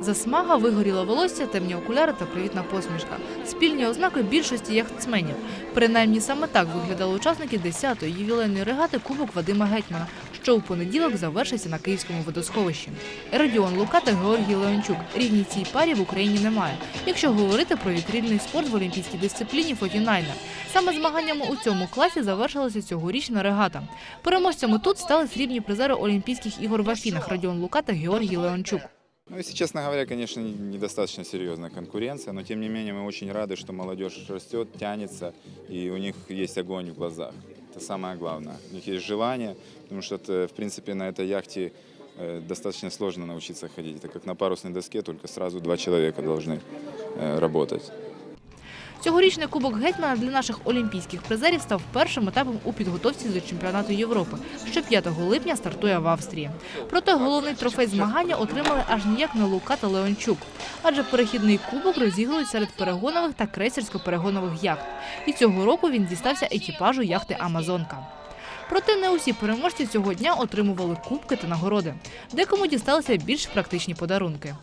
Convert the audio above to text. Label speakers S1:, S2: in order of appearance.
S1: Засмага, вигоріле волосся, темні окуляри та привітна посмішка. Спільні ознаки більшості яхтсменів. Принаймні саме так виглядали учасники 10-ї ювілейної регати Кубок Вадима Гетьмана, що у понеділок завершився на Київському водосховищі. Родіон Лука та Георгій Леончук. Рівні цій парі в Україні немає. Якщо говорити про вітрильний спорт в олімпійській дисципліні фотінайна. Саме змаганнями у цьому класі завершилася цьогорічна регата. Переможцями тут стали срібні призери Олімпійських ігор в Афінах Родіон Лука та Георгій Леончук.
S2: Ну, если честно говоря, конечно, не- недостаточно серьезная конкуренция, но тем не менее мы очень рады, что молодежь растет, тянется, и у них есть огонь в глазах. Это самое главное. У них есть желание, потому что, это, в принципе, на этой яхте э, достаточно сложно научиться ходить. Это как на парусной доске, только сразу два человека должны э, работать.
S1: Цьогорічний кубок гетьмана для наших олімпійських призерів став першим етапом у підготовці до чемпіонату Європи, що 5 липня стартує в Австрії. Проте головний трофей змагання отримали аж ніяк не Лука та Леончук, адже перехідний кубок розігрують серед перегонових та крейсерсько-перегонових яхт. І цього року він дістався екіпажу яхти Амазонка. Проте не усі переможці цього дня отримували кубки та нагороди. Декому дісталися більш практичні подарунки.